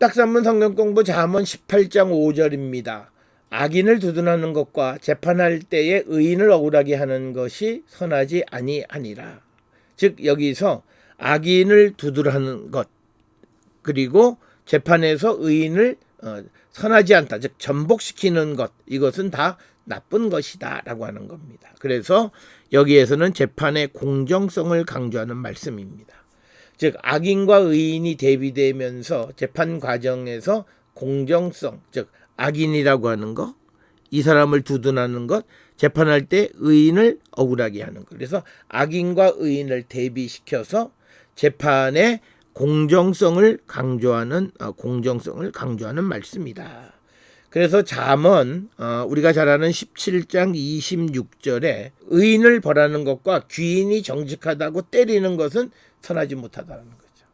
딱산문 성경 공부 잠언 18장 5절입니다. 악인을 두둔하는 것과 재판할 때에 의인을 억울하게 하는 것이 선하지 아니하니라. 즉 여기서 악인을 두둔하는 것 그리고 재판에서 의인을 어, 선하지 않다. 즉 전복시키는 것 이것은 다 나쁜 것이다 라고 하는 겁니다. 그래서 여기에서는 재판의 공정성을 강조하는 말씀입니다. 즉 악인과 의인이 대비되면서 재판 과정에서 공정성, 즉 악인이라고 하는 것, 이 사람을 두둔하는 것, 재판할 때 의인을 억울하게 하는 것. 그래서 악인과 의인을 대비시켜서 재판의 공정성을 강조하는 어, 공정성을 강조하는 말씀이다. 그래서 잠언 어, 우리가 잘 아는 17장 26절에 의인을 벌하는 것과 귀인이 정직하다고 때리는 것은 선하지 못하다는 거죠.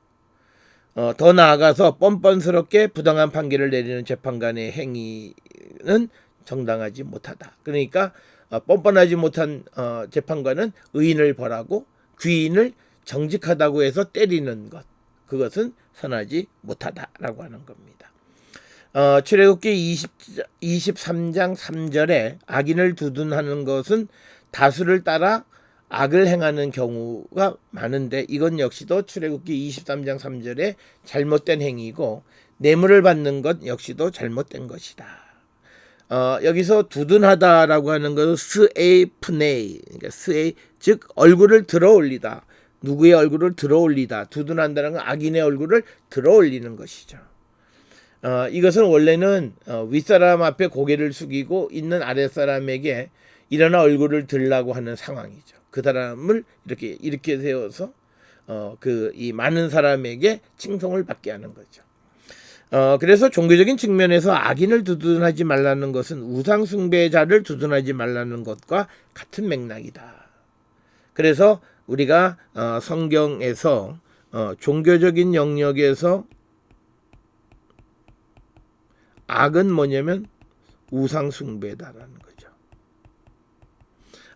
어, 더 나아가서 뻔뻔스럽게 부당한 판결을 내리는 재판관의 행위는 정당하지 못하다. 그러니까 어, 뻔뻔하지 못한 어, 재판관은 의인을 벌하고 귀인을 정직하다고 해서 때리는 것 그것은 선하지 못하다라고 하는 겁니다. 어, 출애굽기 20, 23장 3절에 악인을 두둔하는 것은 다수를 따라 악을 행하는 경우가 많은데 이건 역시도 출애굽기 23장 3절에 잘못된 행위고 뇌물을 받는 것 역시도 잘못된 것이다. 어, 여기서 두둔하다라고 하는 것은 스에이프네이, 그러니까 스에 즉 얼굴을 들어 올리다. 누구의 얼굴을 들어 올리다. 두둔한다는 건 악인의 얼굴을 들어 올리는 것이죠. 어, 이것은 원래는 어, 윗사람 앞에 고개를 숙이고 있는 아랫사람에게 일어나 얼굴을 들라고 하는 상황이죠. 그 사람을 이렇게 이렇게 세워서 어, 그 이 많은 사람에게 칭송을 받게 하는 거죠. 어, 그래서 종교적인 측면에서 악인을 두둔하지 말라는 것은 우상 숭배자를 두둔하지 말라는 것과 같은 맥락이다. 그래서 우리가 어, 성경에서 어, 종교적인 영역에서 악은 뭐냐면 우상 숭배다라는 거죠.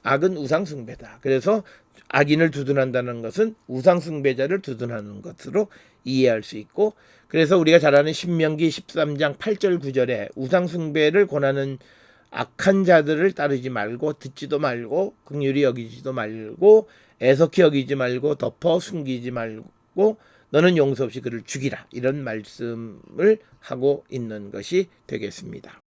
악은 우상 숭배다. 그래서 악인을 두둔한다는 것은 우상 숭배자를 두둔하는 것으로 이해할 수 있고 그래서 우리가 잘 아는 신명기 13장 8절 9절에 우상 숭배를 권하는 악한 자들을 따르지 말고 듣지도 말고 긍휼히 여기지도 말고 애석히 여기지 말고 덮어 숨기지 말고 너는 용서 없이 그를 죽이라 이런 말씀을 하고 있는 것이 되겠습니다.